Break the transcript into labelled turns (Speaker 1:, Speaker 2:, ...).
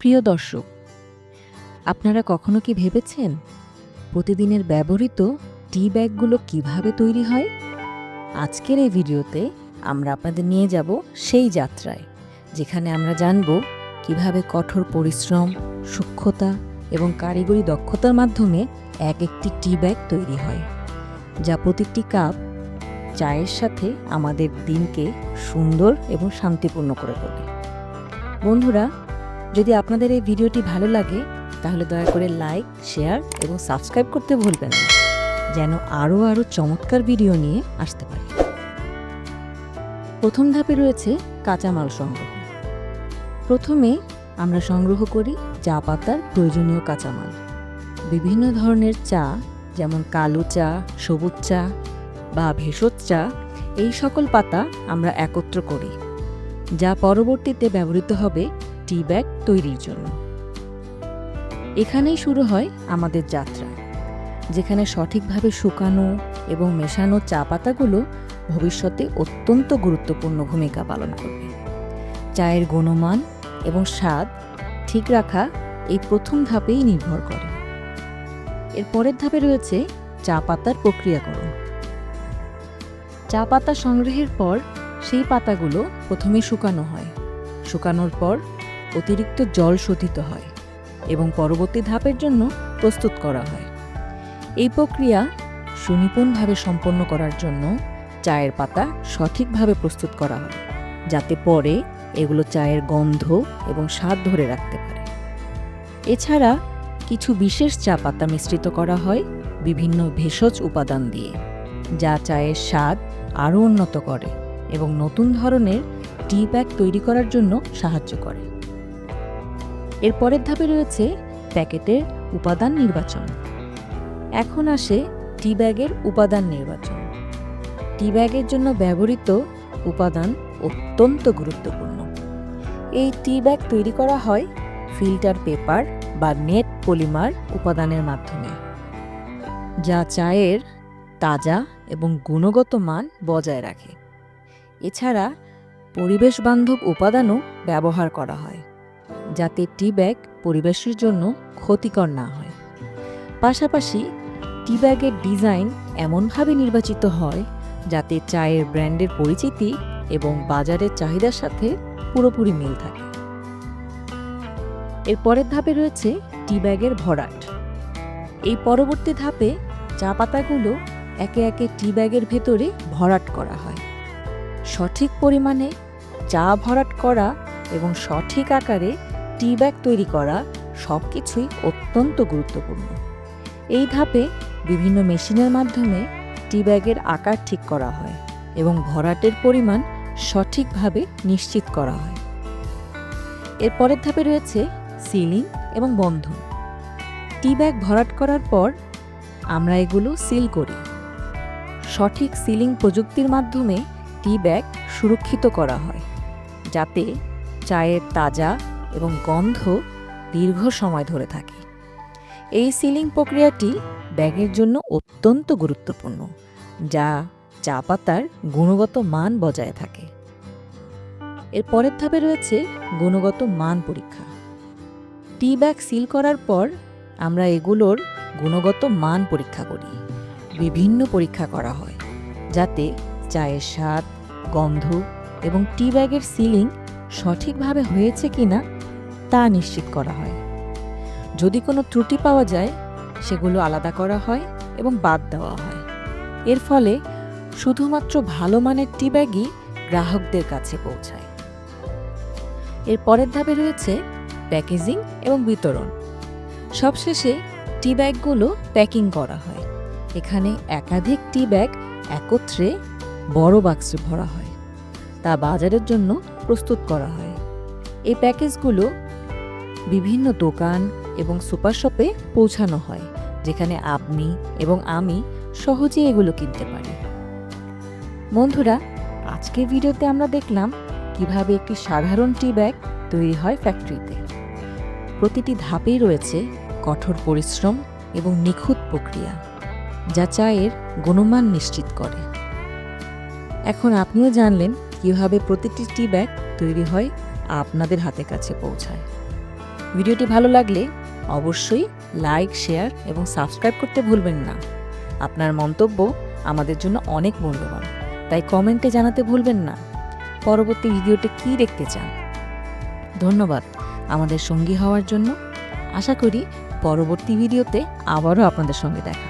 Speaker 1: প্রিয় দর্শক, আপনারা কখনো কি ভেবেছেন প্রতিদিনের ব্যবহৃত টি ব্যাগগুলো কীভাবে তৈরি হয়? আজকের এই ভিডিওতে আমরা আপনাদের নিয়ে যাব সেই যাত্রায়, যেখানে আমরা জানব কীভাবে কঠোর পরিশ্রম, সূক্ষ্মতা এবং কারিগরি দক্ষতার মাধ্যমে এক একটি টি ব্যাগ তৈরি হয়, যা প্রতিটি কাপ চায়ের সাথে আমাদের দিনকে সুন্দর এবং শান্তিপূর্ণ করে তোলে। বন্ধুরা যদি আপনাদের এই ভিডিওটি ভালো লাগে, তাহলে দয়া করে লাইক শেয়ার এবং সাবস্ক্রাইব করতে ভুলবেন না, যেন আরও আরও চমৎকার ভিডিও নিয়ে আসতে পারি। প্রথম ধাপে রয়েছে কাঁচামাল সংগ্রহ। প্রথমে আমরা সংগ্রহ করি চা পাতার প্রয়োজনীয় কাঁচামাল। বিভিন্ন ধরনের চা, যেমন কালো চা, সবুজ চা বা ভেষজ চা, এই সকল পাতা আমরা একত্র করি, যা পরবর্তীতে ব্যবহৃত হবে টি ব্যাগ তৈরির জন্য। এখানেই শুরু হয় আমাদের যাত্রা, যেখানে সঠিকভাবে শুকানো এবং মেশানো চা পাতাগুলো ভবিষ্যতে অত্যন্ত গুরুত্বপূর্ণ ভূমিকা পালন করবে। চায়ের গুণমান এবং স্বাদ ঠিক রাখা এই প্রথম ধাপেই নির্ভর করে। এর পরের ধাপে রয়েছে চা পাতার প্রক্রিয়াকরণ। চা পাতা সংগ্রহের পর সেই পাতাগুলো প্রথমে শুকানো হয়। শুকানোর পর অতিরিক্ত জল শোধিত হয় এবং পরবর্তী ধাপের জন্য প্রস্তুত করা হয়। এই প্রক্রিয়া সুনিপুণভাবে সম্পন্ন করার জন্য চায়ের পাতা সঠিকভাবে প্রস্তুত করা হয়, যাতে পরে এগুলো চায়ের গন্ধ এবং স্বাদ ধরে রাখতে পারে। এছাড়া কিছু বিশেষ চা পাতা মিশ্রিত করা হয় বিভিন্ন ভেষজ উপাদান দিয়ে, যা চায়ের স্বাদ আরও উন্নত করে এবং নতুন ধরনের টি ব্যাগ তৈরি করার জন্য সাহায্য করে। এর পরের ধাপে রয়েছে প্যাকেটের উপাদান নির্বাচন। এখন আসে টি ব্যাগের উপাদান নির্বাচন। টি ব্যাগের জন্য ব্যবহৃত উপাদান অত্যন্ত গুরুত্বপূর্ণ। এই টি ব্যাগ তৈরি করা হয় ফিল্টার পেপার বা নেট পলিমার উপাদানের মাধ্যমে, যা চায়ের তাজা এবং গুণগত মান বজায় রাখে। এছাড়া পরিবেশ বান্ধব উপাদানও ব্যবহার করা হয়। যাতে টি ব্যাগ পরিবেশের জন্য ক্ষতিকর না হয়। পাশাপাশি টি ব্যাগের ডিজাইন এমনভাবে নির্বাচিত হয় যাতে চায়ের ব্র্যান্ডের পরিচিতি এবং বাজারের চাহিদার সাথে পুরোপুরি মিল থাকে। এর পরের ধাপে রয়েছে টি ব্যাগের ভরাট। এই পরবর্তী ধাপে চা পাতাগুলো একে একে টি ব্যাগের ভেতরে ভরাট করা হয়। সঠিক পরিমাণে চা ভরাট করা এবং সঠিক আকারে টি ব্যাগ তৈরি করা সব কিছুই অত্যন্ত গুরুত্বপূর্ণ। এই ধাপে বিভিন্ন মেশিনের মাধ্যমে টি ব্যাগের আকার ঠিক করা হয় এবং ভরাটের পরিমাণ সঠিকভাবে নিশ্চিত করা হয়। এর পরের ধাপে রয়েছে সিলিং এবং বন্ধন। টি ব্যাগ ভরাট করার পর আমরা এগুলো সিল করি। সঠিক সিলিং প্রযুক্তির মাধ্যমে টি ব্যাগ সুরক্ষিত করা হয় যাতে চায়ের তাজা এবং গন্ধ দীর্ঘ সময় ধরে থাকে। এই সিলিং প্রক্রিয়াটি ব্যাগের জন্য অত্যন্ত গুরুত্বপূর্ণ, যা চা পাতার গুণগত মান বজায় থাকে। এর পরের ধাপে রয়েছে গুণগত মান পরীক্ষা। টি ব্যাগ সিল করার পর আমরা এগুলোর গুণগত মান পরীক্ষা করি। বিভিন্ন পরীক্ষা করা হয়, যাতে চায়ের স্বাদ, গন্ধ এবং টি ব্যাগের সিলিং সঠিকভাবে হয়েছে কিনা তা নিশ্চিত করা হয়। যদি কোনো ত্রুটি পাওয়া যায়, সেগুলো আলাদা করা হয় এবং বাদ দেওয়া হয়। এর ফলে শুধুমাত্র ভালো মানের টি ব্যাগই গ্রাহকদের কাছে পৌঁছায়। এর পরের ধাপে রয়েছে প্যাকেজিং এবং বিতরণ। সবশেষে টি ব্যাগগুলো প্যাকিং করা হয়। এখানে একাধিক টি ব্যাগ একত্রে বড় বাক্সে ভরা হয়। তা বাজারের জন্য প্রস্তুত করা হয়। এই প্যাকেজগুলো বিভিন্ন দোকান এবং সুপার শপে পৌঁছানো হয়, যেখানে আপনি এবং আমি সহজেই এগুলো কিনতে পারি। বন্ধুরা, আজকের ভিডিওতে আমরা দেখলাম কীভাবে একটি সাধারণ টি ব্যাগ তৈরি হয় ফ্যাক্টরিতে। প্রতিটি ধাপেই রয়েছে কঠোর পরিশ্রম এবং নিখুঁত প্রক্রিয়া, যা চায়ের গুণমান নিশ্চিত করে। এখন আপনিও জানলেন কীভাবে প্রতিটি টি ব্যাগ তৈরি হয় আপনাদের হাতের কাছে পৌঁছায়। ভিডিওটি ভালো লাগলে অবশ্যই লাইক, শেয়ার এবং সাবস্ক্রাইব করতে ভুলবেন না। আপনার মন্তব্য আমাদের জন্য অনেক মূল্যবান, তাই কমেন্টে জানাতে ভুলবেন না। পরবর্তী ভিডিওতে কি দেখতে চান? ধন্যবাদ আমাদের সঙ্গী হওয়ার জন্য। আশা করি পরবর্তী ভিডিওতে আবারও আপনাদের সঙ্গে দেখা